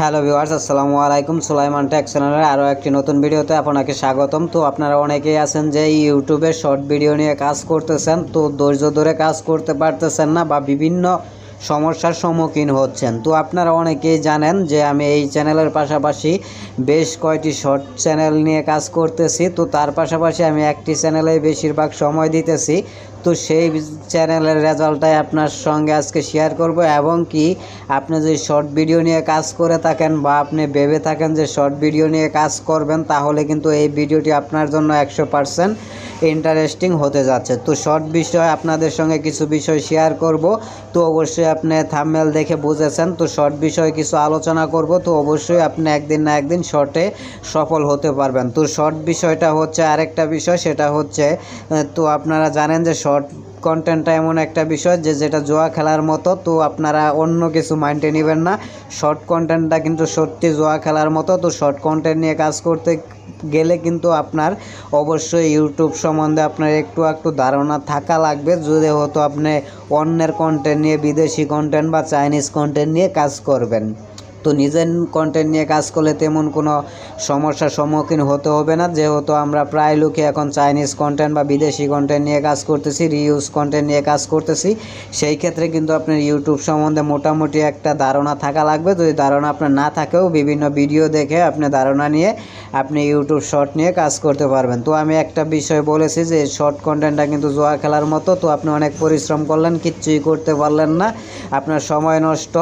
Hello viewers, আসসালামু আলাইকুম। Sulaiman take চ্যানেলের আরও একটি নতুন ভিডিওতে আপনাকে স্বাগতম। তো আপনারা অনেকেই আছেন যে ইউটিউবে শর্ট ভিডিও নিয়ে কাজ করতেছেন, তো ধৈর্য ধরে কাজ করতে পারতেছেন না বা বিভিন্ন সমস্যার সম্মুখীন হচ্ছেন। তো আপনারা অনেকেই জানেন যে আমি এই চ্যানেলের পাশাপাশি বেশ কয়টি শর্ট চ্যানেল নিয়ে কাজ করতেছি। তো তার পাশাপাশি আমি একটি চ্যানেলে বেশিরভাগ সময় দিতেছি। তো সেই চ্যানেলের রেজাল্টটাই আপনার সঙ্গে আজকে শেয়ার করব এবং কি আপনি যদি শর্ট ভিডিও নিয়ে কাজ করে থাকেন বা আপনি ভেবে থাকেন যে শর্ট ভিডিও নিয়ে কাজ করবেন, তাহলে কিন্তু এই ভিডিওটি আপনার জন্য একশো পারসেন্ট ইন্টারেস্টিং হতে যাচ্ছে। তো শর্ট বিষয় আপনাদের সঙ্গে কিছু বিষয় শেয়ার করব। তো অবশ্যই আপনি থামমেল দেখে বুঝেছেন, তো শর্ট বিষয়ে কিছু আলোচনা করব, তো অবশ্যই আপনি একদিন না একদিন শর্টে সফল হতে পারবেন। তো শর্ট বিষয়টা হচ্ছে আরেকটা বিষয়, সেটা হচ্ছে, তো আপনারা জানেন যে শর্ট কন্টেন্টটা এমন একটা বিষয় যে যেটা জোয়া খেলার মতো, তো আপনারা অন্য কিছু মাইন্ডে নেবেন না। শর্ট কন্টেন্টটা কিন্তু সত্যি জোয়া খেলার মতো, তো শর্ট কন্টেন্ট নিয়ে কাজ করতে গেলে কিন্তু আপনার অবশ্যই ইউটিউব সম্বন্ধে আপনার একটু একটু ধারণা থাকা লাগবে। যদি হতো আপনি অন্যের কন্টেন্ট নিয়ে, বিদেশি কন্টেন্ট বা চাইনিজ কন্টেন্ট নিয়ে কাজ করবেন। তো নিজের কন্টেন্ট নিয়ে কাজ করলে তেমন কোনো সমস্যার সম্মুখীন হতে হবে না। যেহেতু আমরা প্রায় লোকে এখন চাইনিজ কন্টেন্ট বা বিদেশি কন্টেন্ট নিয়ে কাজ করতেছি রিউজ কন্টেন্ট নিয়ে কাজ করতেছি। সেই ক্ষেত্রে কিন্তু আপনার ইউটিউব সম্বন্ধে মোটামুটি একটা ধারণা থাকা লাগবে। যদি ধারণা আপনার না থাকেও, বিভিন্ন ভিডিও দেখে আপনি ধারণা নিয়ে আপনি ইউটিউব শর্ট নিয়ে কাজ করতে পারবেন। তো আমি একটা বিষয় বলেছি যে শর্ট কন্টেন্টটা কিন্তু জোয়া খেলার মতো। তো আপনি অনেক পরিশ্রম করলেন, কিচ্ছুই করতে পারলেন না। আপনার সময় নষ্ট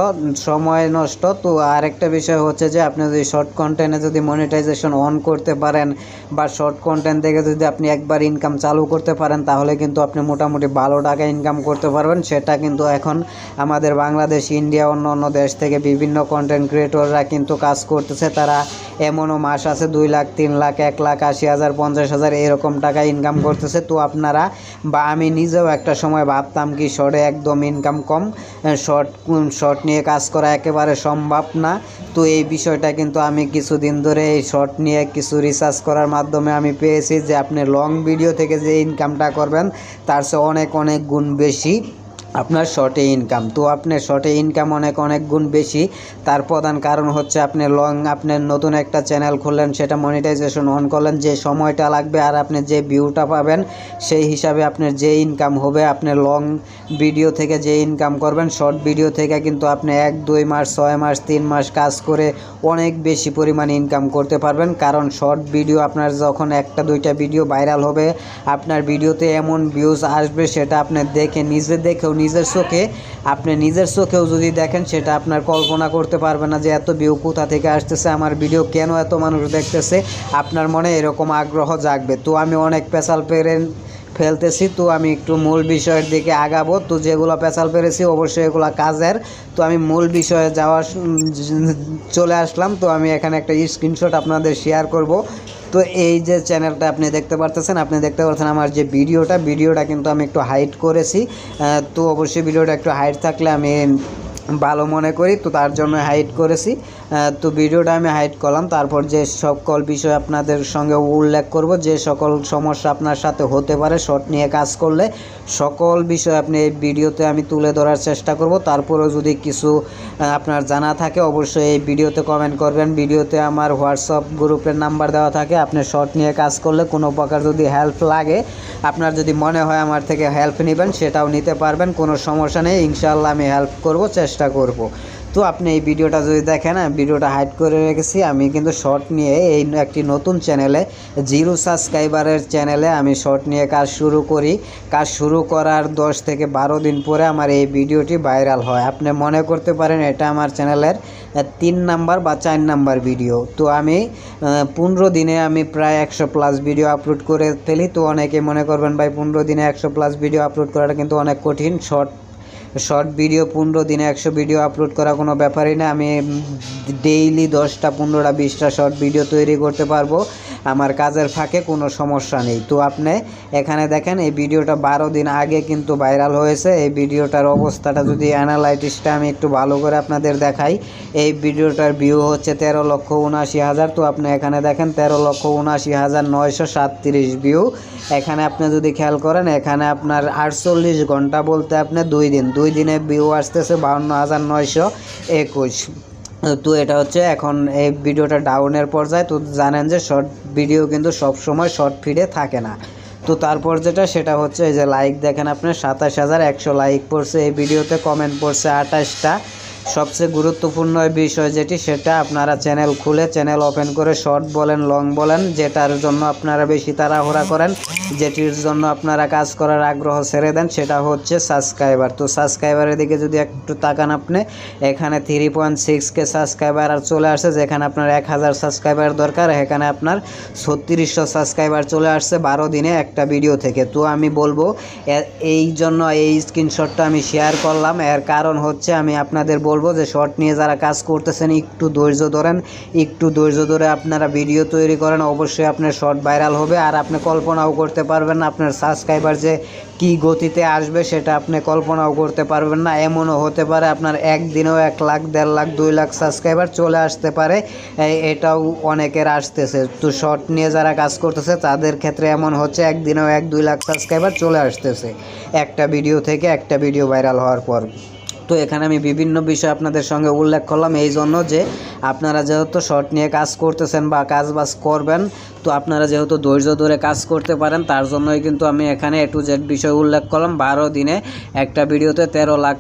সময় নষ্ট। তো আরেকটা বিষয় হচ্ছে যে আপনি যদি শর্ট কন্টেন্টে যদি মনিটাইজেশন অন করতে পারেন বা শর্ট কন্টেন্ট থেকে যদি আপনি একবার ইনকাম চালু করতে পারেন, তাহলে কিন্তু আপনি মোটামুটি ভালো টাকা ইনকাম করতে পারবেন। সেটা কিন্তু এখন আমাদের বাংলাদেশ ইন্ডিয়া অন্য অন্য দেশ থেকে বিভিন্ন কন্টেন্ট ক্রিয়েটররা কিন্তু কাজ করতেছে। তারা এমনও মাস আছে, দুই লাখ, তিন লাখ, এক লাখ, আশি হাজার, পঞ্চাশ হাজার এরকম টাকা ইনকাম করতেছে। তো আপনারা বা আমি নিজেও একটা সময় ভাবতাম কি শর্টে একদম ইনকাম কম শর্ট শর্ট নিয়ে কাজ করা একেবারে সম্ভব না। তো এই বিষয়টা কিন্তু আমি কিছুদিন ধরে এই শর্ট নিয়ে কিছু রিসার্চ করার মাধ্যমে আমি পেয়েছি যে আপনি লং ভিডিও থেকে যে ইনকামটা করবেন, তার চেয়ে অনেক অনেক গুণ বেশি। আপনার শর্টে ইনকাম তো আপনার শর্টে ইনকাম অনেক অনেক গুণ বেশি। তার প্রধান কারণ হচ্ছে আপনি লং আপনার নতুন একটা চ্যানেল খুললেন, সেটা মনিটাইজেশন অন করলেন, যে সময়টা লাগবে আর আপনি যে ভিউটা পাবেন, সেই হিসাবে আপনার যে ইনকাম হবে, আপনি লং ভিডিও থেকে যে ইনকাম করবেন শর্ট ভিডিও থেকে কিন্তু আপনি এক, দুই মাস, ছয় মাস, তিন মাস কাজ করে অনেক বেশি পরিমাণে ইনকাম করতে পারবেন। কারণ শর্ট ভিডিও আপনার যখন একটা, দুইটা ভিডিও ভাইরাল হবে, আপনার ভিডিওতে এমন ভিউজ আসবে, সেটা আপনি দেখে, নিজে দেখেও নিজের চোখে, আপনি নিজের চোখেও যদি দেখেন সেটা আপনার কল্পনা করতে পারবে না যে এত ভিউ কোথা থেকে আসতেছে, আমার ভিডিও কেন এত মানুষ দেখতেছে, আপনার মনে এরকম আগ্রহ জাগবে। তো আমি অনেক পেশাল পেরেন ফেলতেছি, তো আমি একটু মূল বিষয়ের দিকে আগাবো। তো যেগুলো পেশাল পেরেছি অবশ্যই এগুলো কাজের। তো আমি মূল বিষয়ে যাওয়া চলে আসলাম। তো আমি এখানে একটা স্ক্রিনশট আপনাদের শেয়ার করব। তো এই যে চ্যানেলটা আপনি দেখতে পারতেছেন, আপনি দেখতে পাচ্ছেন আমার যে ভিডিওটা ভিডিওটা কিন্তু আমি একটু হাইট করেছি। তো অবশ্যই ভিডিওটা একটু হাইট থাকলে আমি ভালো মনে করি, তো তার জন্য হাইট করেছি। তো ভিডিওটা আমি হাইট করলাম। তারপর যে সকল বিষয় আপনাদের সঙ্গে উল্লেখ করব, যে সকল সমস্যা আপনার সাথে হতে পারে শর্ট নিয়ে কাজ করলে সকল বিষয় আপনি এই ভিডিওতে আমি তুলে ধরার চেষ্টা করব। তারপরেও যদি কিছু আপনার জানা থাকে, অবশ্যই এই ভিডিওতে কমেন্ট করবেন। ভিডিওতে আমার হোয়াটসঅ্যাপ গ্রুপের নাম্বার দেওয়া থাকে, আপনি শর্ট নিয়ে কাজ করলে কোনো প্রকার যদি হেল্প লাগে, আপনার যদি মনে হয় আমার থেকে হেল্প নেবেন, সেটাও নিতে পারবেন, কোনো সমস্যা নেই। ইনশাল্লাহ আমি হেল্প করব, চেষ্টা করব। তো আপনি এই ভিডিওটা যদি দেখেন ভিডিওটা হাইড করে রেখেছি। আমি কিন্তু শর্ট নিয়ে এই একটি নতুন চ্যানেলে জিরো সাবস্ক্রাইবারের চ্যানেলে আমি শর্ট নিয়ে কাজ শুরু করি। কাজ শুরু করার দশ থেকে বারো দিন পরে আমার এই ভিডিওটি ভাইরাল হয়। আপনি মনে করতে পারেন, এটা আমার চ্যানেলের তিন নাম্বার বা চার নাম্বার ভিডিও তো আমি পনেরো দিনে আমি প্রায় একশো প্লাস ভিডিও আপলোড করে ফেলি। তো অনেকে মনে করবেন, ভাই, পনেরো দিনে একশো প্লাস ভিডিও আপলোড করাটা কিন্তু অনেক কঠিন। শর্ট শর্ট ভিডিও, পনেরো দিনে একশো ভিডিও আপলোড করা কোনো ব্যাপারই না। আমি ডেইলি দশটা, পনেরোটা, বিশটা শর্ট ভিডিও তৈরি করতে পারব। আমার কাজের ফাঁকে কোনো সমস্যা নেই। তো আপনি এখানে দেখেন, এই ভিডিওটা বারো দিন আগে কিন্তু ভাইরাল হয়েছে। এই ভিডিওটার অবস্থাটা যদি অ্যানালাইটিসটা আমি একটু ভালো করে আপনাদের দেখাই। এই ভিডিওটার ভিউ হচ্ছে তেরো লক্ষ উনআশি হাজার। তো আপনি এখানে দেখেন, তেরো লক্ষ উনআশি হাজার নয়শো সাতত্রিশ ভিউ এখানে আপনি যদি খেয়াল করেন, এখানে আপনার আটচল্লিশ ঘণ্টা বলতে আপনি দুই দিন, দুই দিনে ভিউ আসতেছে বাউন্ন হাজার নয়শো একুশ। তো এটা হচ্ছে এখন এই ভিডিওটা ডাউনের পর্যায়ে। তো জানেন যে শর্ট ভিডিও কিন্তু সব সময় শর্ট ফিডে থাকে না। তো তারপর যেটা, সেটা হচ্ছে এই যে লাইক দেখেন আপনার সাতাশ হাজার একশো লাইক পড়ছে এই ভিডিওতে কমেন্ট পড়ছে আঠাশটা। সবচেয়ে গুরুত্বপূর্ণ বিষয় যেটি সেটা আপনারা চ্যানেল খুলে চ্যানেল ওপেন করে শর্ট বলেন, লং বলেন, যেটার জন্য আপনারা বেশি তাড়াহুড়া করেন, যেটির জন্য আপনারা কাজ করার আগ্রহ ছেড়ে দেন, সেটা হচ্ছে সাবস্ক্রাইবার। তো সাবস্ক্রাইবারের দিকে যদি একটু তাকান আপনি, এখানে three point six K subscriber আর চলে আসছে, যেখানে আপনার এক হাজার সাবস্ক্রাইবার দরকার, এখানে আপনার ছত্রিশশো সাবস্ক্রাইবার চলে আসছে বারো দিনে একটা ভিডিও থেকে। তো আমি বলব এই জন্য এই স্ক্রিনশটটা আমি শেয়ার করলাম। এর কারণ হচ্ছে আমি আপনাদের বলব যে শর্ট নিয়ে যারা কাজ করতেছেন, একটু ধৈর্য ধরেন, একটু ধৈর্য ধরে আপনারা ভিডিও তৈরি করেন, অবশ্যই আপনার শর্ট ভাইরাল হবে। আর আপনি কল্পনাও করতে পারবেন আপনার সাবস্ক্রাইবার যে কি গতিতে আসবে সেটা আপনি কল্পনাও করতে পারবেন না। এমনও হতে পারে আপনার একদিনেও এক লাখ, দেড় লাখ, দুই লাখ সাবস্ক্রাইবার চলে আসতে পারে। এটাও অনেকের আসতেছে। তো শর্ট নিয়ে যারা কাজ করতেছে, তাদের ক্ষেত্রে এমন হচ্ছে, একদিনেও এক, দুই লাখ সাবস্ক্রাইবার চলে আসতেছে। একটা ভিডিও থেকে একটা ভিডিও ভাইরাল হওয়ার পর। তো এখানে আমি বিভিন্ন বিষয় আপনাদের সঙ্গে উল্লেখ করলাম এই জন্য যে আপনারা যেহেতু শর্ট নিয়ে কাজ করতেছেন বা কাজ বাজ করবেন, তো আপনারা যেহেতু ধৈর্য ধরে কাজ করতে পারেন, তার জন্যই কিন্তু আমি এখানে এ টু জেড বিষয় উল্লেখ করলাম। বারো দিনে একটা ভিডিওতে তেরো লাখ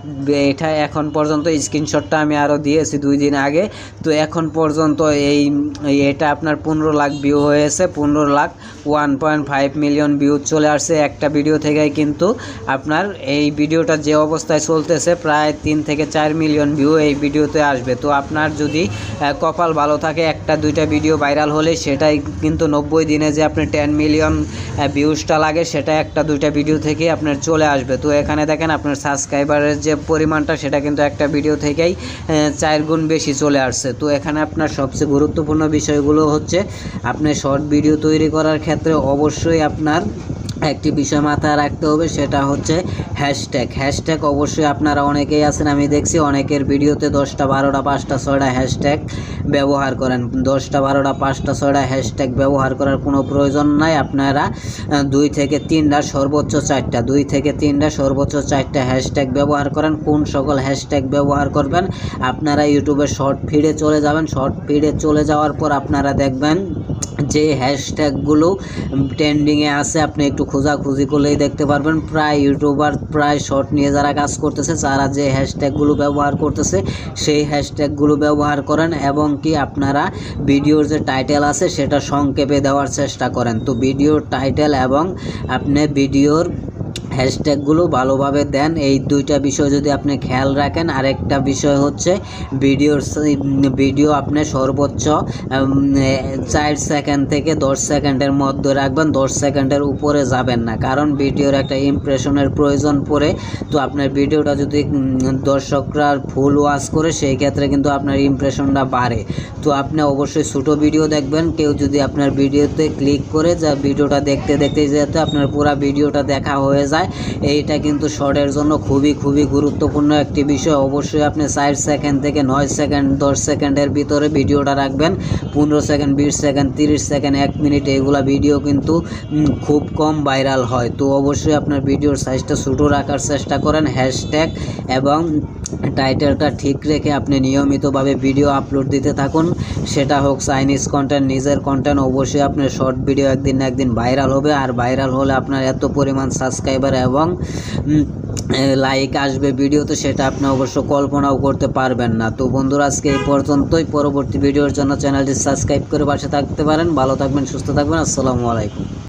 এটা এখন পর্যন্ত স্ক্রিনশটটা আমি আরও দিয়েছি দুই দিন আগে। তো এখন পর্যন্ত এই, এটা আপনার পনেরো লাখ ভিউ হয়েছে, পনেরো lakh one point five million view চলে আসছে একটা ভিডিও থেকেই কিন্তু আপনার এই ভিডিওটা যে অবস্থায় চলতেছে, প্রায় তিন থেকে চার মিলিয়ন ভিউ এই ভিডিওতে আসবে। তো আপনার যদি কপাল ভালো থাকে, একটা দুইটা ভিডিও ভাইরাল হলে সেটাই কিন্তু নব্বই দিনে যে আপনি টেন মিলিয়ন ভিউজটা লাগে, সেটা একটা দুইটা ভিডিও থেকে আপনার চলে আসবে। তো এখানে দেখেন আপনার সাবস্ক্রাইবারের যে পরিমাণটা, সেটা কিন্তু একটা ভিডিও থেকেই চার গুণ বেশি চলে আসছে। তো এখানে আপনার সবচেয়ে গুরুত্বপূর্ণ বিষয়গুলো হচ্ছে, আপনি শর্ট ভিডিও তৈরি করার ক্ষেত্রে অবশ্যই আপনার একটি বিষয় মাথায় রাখতে হবে, সেটা হচ্ছে হ্যাশট্যাগ হ্যাশট্যাগ অবশ্যই আপনারা অনেকেই আছেন, আমি দেখছি অনেকের ভিডিওতে দশটা বারোটা, পাঁচটা, ছয়টা হ্যাশট্যাগ ব্যবহার করেন। দশটা বারোটা, পাঁচটা, ছয়টা হ্যাশট্যাগ ব্যবহার করার কোনো প্রয়োজন নাই। আপনারা দুই থেকে তিনটা, সর্বোচ্চ চারটা, দুই থেকে তিনটা, সর্বোচ্চ চারটা হ্যাশট্যাগ ব্যবহার করেন। কোন সকল হ্যাশট্যাগ ব্যবহার করবেন? আপনারা ইউটিউবে শর্ট ফিডে চলে যাবেন। শর্ট ফিডে চলে যাওয়ার পর আপনারা দেখবেন যে হ্যাশট্যাগুলো ট্রেন্ডিংয়ে আছে, আপনি একটু খোঁজাখুঁজি করলেই দেখতে পারবেন। প্রায় ইউটিউবার প্রায় শর্ট নিয়ে যারা কাজ করতেছে, তারা যে হ্যাশট্যাগুলো ব্যবহার করতেছে, সেই হ্যাশট্যাগুলো ব্যবহার করেন এবং কি আপনারা ভিডিওর যে টাইটেল আছে, সেটা সংক্ষেপে দেওয়ার চেষ্টা করেন। তো ভিডিওর টাইটেল এবং আপনি ভিডিওর হ্যাশট্যাগুলো ভালোভাবে দেন। এই দুইটা বিষয় যদি আপনি খেয়াল রাখেন, আরেকটা বিষয় হচ্ছে ভিডিওর ভিডিও আপনি সর্বোচ্চ চার সেকেন্ড থেকে দশ সেকেন্ডের মধ্যে রাখবেন, দশ সেকেন্ডের উপরে যাবেন না। কারণ ভিডিওর একটা ইমপ্রেশনের প্রয়োজন পড়ে। তো আপনার ভিডিওটা যদি দর্শকরা ফুল ওয়াচ করে, সেই ক্ষেত্রে কিন্তু আপনার ইমপ্রেশনটা বাড়ে। তো আপনি অবশ্যই ছোটো ভিডিও দেখবেন। কেউ যদি আপনার ভিডিওতে ক্লিক করে, যা ভিডিওটা দেখতে দেখতে যেতে আপনার পুরো ভিডিওটা দেখা হয়ে যায় এইটা কিন্তু শর্টের জন্য খুবই খুবই গুরুত্বপূর্ণ একটি বিষয়। অবশ্যই আপনি ষাট সেকেন্ড থেকে নয় সেকেন্ড, দশ সেকেন্ডের ভিতরে ভিডিওটা রাখবেন। পনেরো সেকেন্ড, বিশ সেকেন্ড, তিরিশ সেকেন্ড, এক মিনিট এইগুলা ভিডিও কিন্তু খুব কম ভাইরাল হয়। তো অবশ্যই আপনার ভিডিওর সাইজটা ছোটো রাখার চেষ্টা করেন। হ্যাশট্যাগ এবং টাইটেলটা ঠিক রেখে আপনি নিয়মিতভাবে ভিডিও আপলোড দিতে থাকুন। সেটা হোক চাইনিজ কন্টেন্ট নিজের কন্টেন্ট অবশ্যই আপনার শর্ট ভিডিও একদিন না একদিন ভাইরাল হবে। আর ভাইরাল হলে আপনার এত পরিমাণ সাবস্ক্রাইবার এবং লাইক আসবে ভিডিওতে সেটা আপনি অবশ্য কল্পনাও করতে পারবেন না। তো বন্ধুরা, আজকে এই পর্যন্তই। পরবর্তী ভিডিওর জন্য চ্যানেলটি সাবস্ক্রাইব করে পাশে থাকতে পারেন। ভালো থাকবেন, সুস্থ থাকবেন। আসসালামু আলাইকুম।